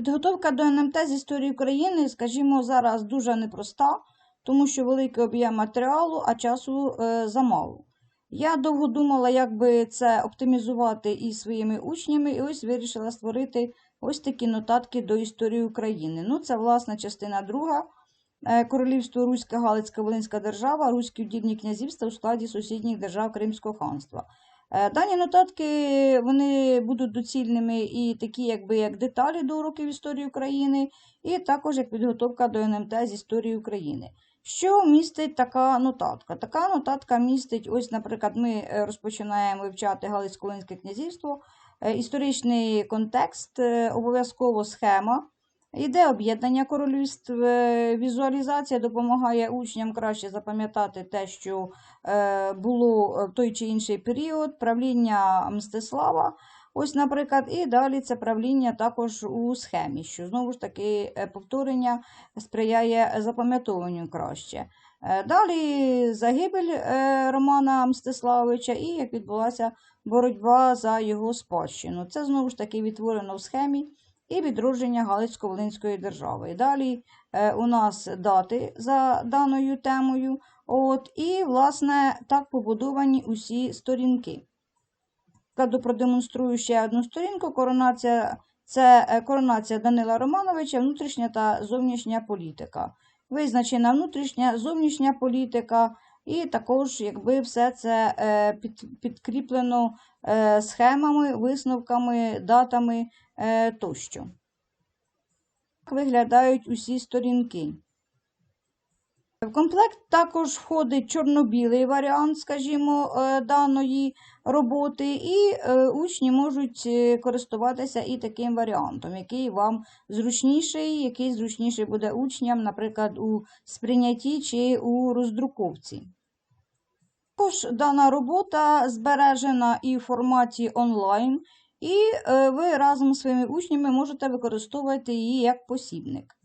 Підготовка до НМТ з історії України, скажімо, зараз дуже непроста, тому що великий об'єм матеріалу, а часу е, замало. Я довго думала, як би це оптимізувати із своїми учнями, і ось вирішила створити ось такі нотатки до історії України. Ну, це, власне, частина друга. Е, Королівство Руська Галицька Волинська держава, Руські удільні князівства у складі сусідніх держав Кримського ханства. Е, Дані нотатки вони будуть доцільними і такі, якби як деталі до уроків історії України, і також як підготовка до НМТ з історії України. Що містить така нотатка? Така нотатка містить, ось, наприклад, ми е, розпочинаємо вивчати Галицько-Волинське князівство, е, історичний контекст, обов'язково схема. Іде об'єднання королівств, е, візуалізація допомагає учням краще запам'ятати те, що е, було в той чи інший період, правління Мстислава. Ось, наприклад, і далі це правління також у схемі, що знову ж таки е, повторення сприяє запам'ятовуванню краще. Е, Далі загибель е, Романа Мстиславовича і як відбулася боротьба за його спадщину. Це знову ж таки відтворено в схемі і відродження Галицько-Волинської держави. Далі е, у нас дати за даною темою. От, і, власне, так побудовані усі сторінки. Прикладу, продемонструю ще одну сторінку. Коронація це е, коронація Данила Романовича, внутрішня та зовнішня політика. Визначена внутрішня, зовнішня політика, і також, якби все це е, під, підкріплено е, схемами, висновками, датами е, тощо. Так виглядають усі сторінки. В комплект також входить чорно-білий варіант, скажімо, даної роботи, і учні можуть користуватися і таким варіантом, який вам зручніший, який зручніший буде учням, наприклад, у сприйнятті чи у роздруковці. Також дана робота збережена і в форматі онлайн, і е, ви разом з своїми учнями можете використовувати її як посібник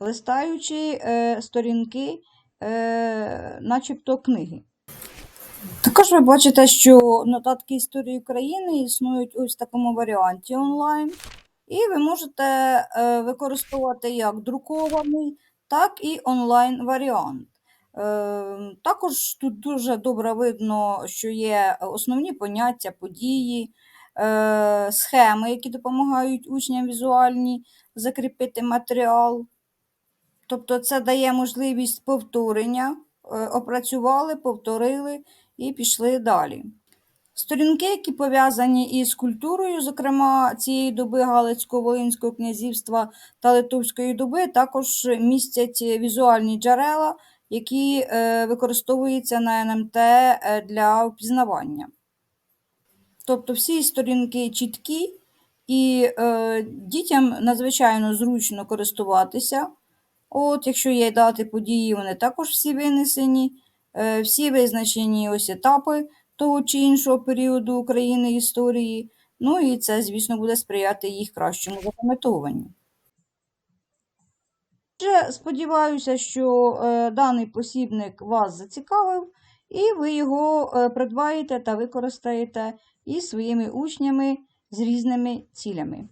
листаючи е, сторінки, е, начебто книги. Також ви бачите, що нотатки історії України існують ось в такому варіанті онлайн, і ви можете використовувати як друкований, так і онлайн варіант. Е, Також тут дуже добре видно, що є основні поняття, події, е, схеми, які допомагають учням візуальні закріпити матеріал. Тобто це дає можливість повторення, е, опрацювали, повторили і пішли далі. Сторінки, які пов'язані із культурою, зокрема цієї доби Галицько-Волинського князівства та Литовської доби, також містять візуальні джерела, які е, використовуються на НМТ е, для впізнавання. Тобто всі сторінки чіткі, і е, дітям надзвичайно зручно користуватися. От, якщо є дати події, вони також всі винесені, е, всі визначені ось етапи того чи іншого періоду України історії. Ну і це, звісно, буде сприяти їх кращому запам'ятовуванню. Сподіваюся, що е, даний посібник вас зацікавив, і ви його е, придбаєте та використаєте із своїми учнями з різними цілями.